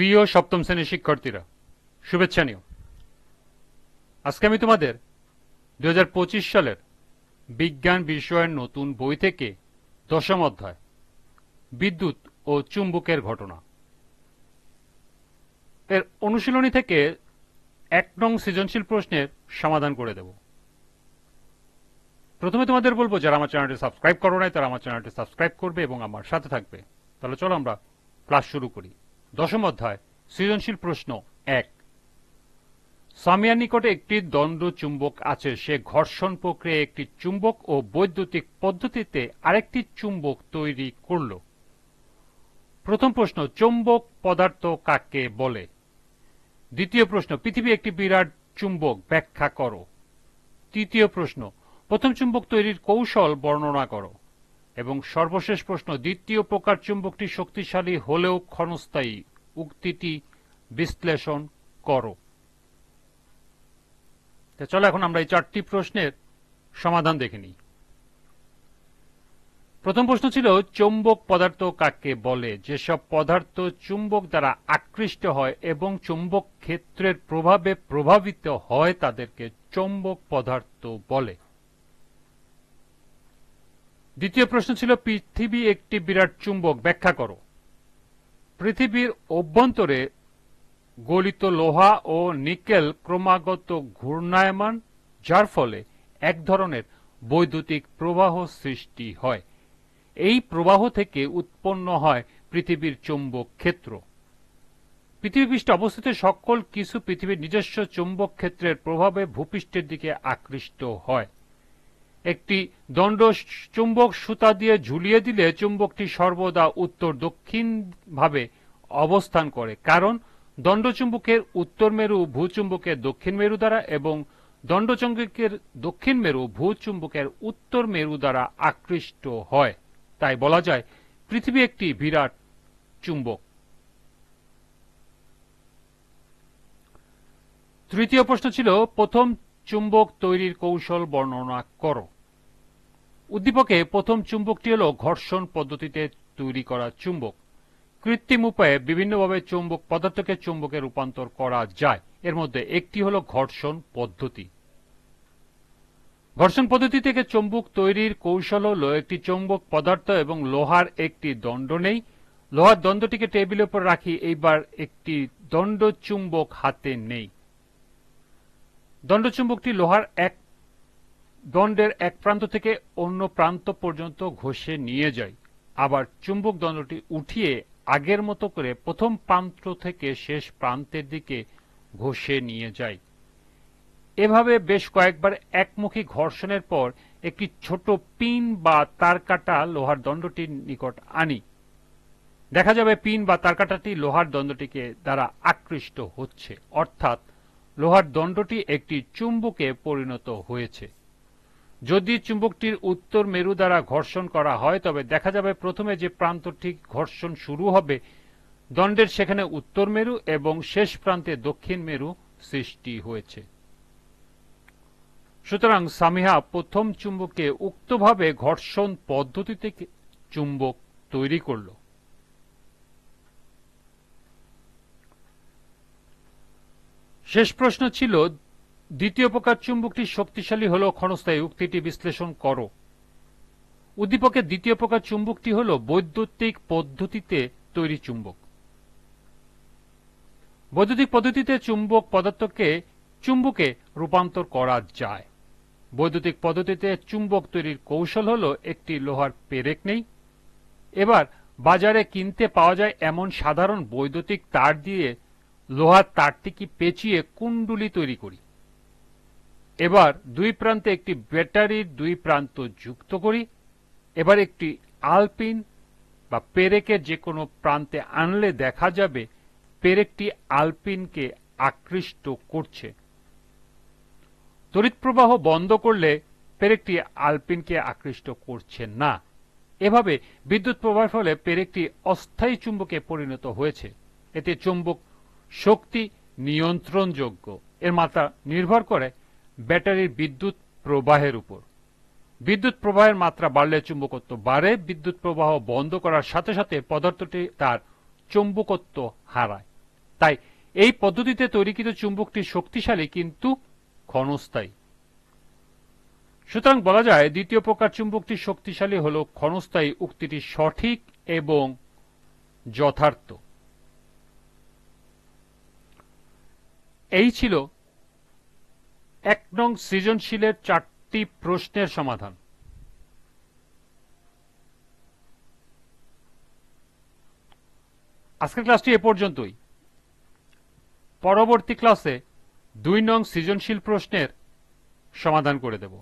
প্রিয় সপ্তম শ্রেণির শিক্ষার্থীরা, শুভেচ্ছা নিও। আজকে আমি তোমাদের দু হাজার পঁচিশ সালের বিজ্ঞান বিষয়ের নতুন বই থেকে দশম অধ্যায়, বিদ্যুৎ ও চুম্বকের ঘটনা। এর অনুশীলনী থেকে এক নং সৃজনশীল প্রশ্নের সমাধান করে দেব। প্রথমে তোমাদের বলব, যারা আমার চ্যানেলটি সাবস্ক্রাইব করো নাই, তারা আমার চ্যানেলটি সাবস্ক্রাইব করবে এবং আমার সাথে থাকবে। তাহলে চলো আমরা ক্লাস শুরু করি। দশম অধ্যায়, সৃজনশীল প্রশ্ন, এক। সামিয়ার নিকটে একটি দণ্ড চুম্বক আছে। সে ঘর্ষণ প্রক্রিয়ায় একটি চুম্বক ও বৈদ্যুতিক পদ্ধতিতে আরেকটি চুম্বক তৈরি করল। প্রথম প্রশ্ন, চুম্বক পদার্থ কাকে বলে? দ্বিতীয় প্রশ্ন, পৃথিবী একটি বিরাট চুম্বক, ব্যাখ্যা করো। তৃতীয় প্রশ্ন, প্রথম চুম্বক তৈরির কৌশল বর্ণনা করো। এবং সর্বশেষ প্রশ্ন, দ্বিতীয় প্রকার চুম্বকটি শক্তিশালী হলেও ক্ষণস্থায়ী উক্তিটি বিশ্লেষণ করো। চলো এখন আমরা এই চারটি প্রশ্নের সমাধান দেখে নিই। প্রথম প্রশ্ন ছিল, চৌম্বক পদার্থ কাকে বলে? যেসব পদার্থ চুম্বক দ্বারা আকৃষ্ট হয় এবং চুম্বক ক্ষেত্রের প্রভাবে প্রভাবিত হয় তাদেরকে চৌম্বক পদার্থ বলে। দ্বিতীয় প্রশ্ন ছিল, পৃথিবী একটি বিরাট চুম্বক। ব্যাখ্যা করো। পৃথিবীর অভ্যন্তরে গলিত লোহা ও নিকেল ক্রমাগত ঘূর্ণায়মান, যার ফলে এক ধরনের বৈদ্যুতিক প্রবাহ সৃষ্টি হয়। এই প্রবাহ থেকে উৎপন্ন হয় পৃথিবীর চৌম্বক ক্ষেত্র। পৃথিবী পৃষ্ঠে অবস্থিত সকল কিছু পৃথিবীর নিজস্ব চৌম্বক ক্ষেত্রের প্রভাবে ভূপৃষ্ঠের দিকে আকৃষ্ট হয়। একটি দণ্ড চুম্বক সুতা দিয়ে ঝুলিয়ে দিলে চুম্বকটি সর্বদা উত্তর দক্ষিণ ভাবে অবস্থান করে, কারণ দণ্ডচুম্বকের উত্তর মেরু ভূচুম্বকের দক্ষিণ মেরু দ্বারা এবং দণ্ডচুম্বকের দক্ষিণ মেরু ভূচুম্বকের উত্তর মেরু দ্বারা আকৃষ্ট হয়। তাই বলা যায়, পৃথিবী একটি বিরাট চুম্বক। তৃতীয় প্রশ্ন ছিল, প্রথম চুম্বক তৈরির কৌশল বর্ণনা করো। উদ্দীপকে প্রথম চুম্বকটি হল ঘর্ষণ পদ্ধতিতে তৈরি করা চুম্বক। কৃত্রিম উপায়ে বিভিন্নভাবে চুম্বক পদার্থকে চুম্বকে রূপান্তর করা যায়। এর মধ্যে একটি হল ঘর্ষণ পদ্ধতি। ঘর্ষণ পদ্ধতি থেকে চুম্বক তৈরির কৌশল হল একটি চুম্বক পদার্থ এবং লোহার একটি দণ্ড নেই। লোহার দণ্ডটিকে টেবিলের উপর রাখি, এইবার একটি দণ্ড চুম্বক হাতে নেই। দণ্ডচুম্বকটি লোহার এক দণ্ডের এক প্রান্ত থেকে অন্য প্রান্ত পর্যন্ত ঘষে নিয়ে যায়। আবার চুম্বক দণ্ডটি উঠিয়ে আগের মতো করে প্রথম প্রান্ত থেকে শেষ প্রান্তের দিকে ঘষে নিয়ে যায়। এভাবে বেশ কয়েকবার একমুখী ঘর্ষণের পর একটি ছোট পিন বা তার কাটা লোহার দণ্ডটির নিকট আনি। দেখা যাবে পিন বা তার কাটাটি লোহার দণ্ডটিকে দ্বারা আকৃষ্ট হচ্ছে, অর্থাৎ লোহার দণ্ডটি একটি চুম্বকে পরিণত হয়েছে। যদি চুম্বকটির উত্তর মেরু দ্বারা ঘর্ষণ করা হয়, তবে দেখা যাবে প্রথমে যে প্রান্তটি ঘর্ষণ শুরু হবে, দণ্ডের সেখানে উত্তর মেরু এবং শেষ প্রান্তে দক্ষিণ মেরু সৃষ্টি হয়েছে। সুতরাং সামিহা, প্রথম চুম্বকে উক্তভাবে ঘর্ষণ পদ্ধতিতে চুম্বক তৈরি করল। শেষ প্রশ্ন ছিল, দ্বিতীয় প্রকার চুম্বকটি শক্তিশালী হল ক্ষণস্থায়ী, উক্তিটি বিশ্লেষণ করো। উদ্দীপকের দ্বিতীয় প্রকার চুম্বকটি হল বৈদ্যুতিক পদ্ধতিতে তৈরি চুম্বক। বৈদ্যুতিক পদ্ধতিতে চুম্বক পদার্থকে চুম্বকে রূপান্তর করা যায়। বৈদ্যুতিক পদ্ধতিতে চুম্বক তৈরির কৌশল হল একটি লোহার পেরেক নেই। এবার বাজারে কিনতে পাওয়া যায় এমন সাধারণ বৈদ্যুতিক তার দিয়ে লোহার তারটিকে পেঁচিয়ে কুণ্ডুলি তৈরি করি। এবার দুই প্রান্তে একটি ব্যাটারির দুই প্রান্ত যুক্ত করি। এবার একটি আলপিন বা পেরেকের যে কোনো প্রান্তে আনলে দেখা যাবে পেরেকটি আলপিনকে আকৃষ্ট করছে। তড়িৎ প্রবাহ বন্ধ করলে পেরেকটি আলপিনকে আকৃষ্ট করছে না। এভাবে বিদ্যুৎ প্রবাহের ফলে পেরেকটি অস্থায়ী চুম্বকে পরিণত হয়েছে। এতে চুম্বক শক্তি নিয়ন্ত্রণযোগ্য। এর মাত্রা নির্ভর করে ব্যাটারির বিদ্যুৎ প্রবাহের উপর। বিদ্যুৎ প্রবাহের মাত্রা বাড়লে চুম্বকত্ব বাড়ে, বিদ্যুৎ প্রবাহ বন্ধ করার সাথে সাথে পদার্থটি তার চুম্বকত্ব হারায়। তাই এই পদ্ধতিতে তৈরিকৃত চুম্বকটি শক্তিশালী কিন্তু ক্ষণস্থায়ী। সুতরাং বলা যায়, দ্বিতীয় প্রকার চুম্বকটি শক্তিশালী হল ক্ষণস্থায়ী উক্তিটি সঠিক এবং যথার্থ। এই ছিল এক নং সৃজনশীলের চারটি প্রশ্নের সমাধান। আজকের ক্লাসটি এ পর্যন্তই। পরবর্তী ক্লাসে দুই নং সৃজনশীল প্রশ্নের সমাধান করে দেব।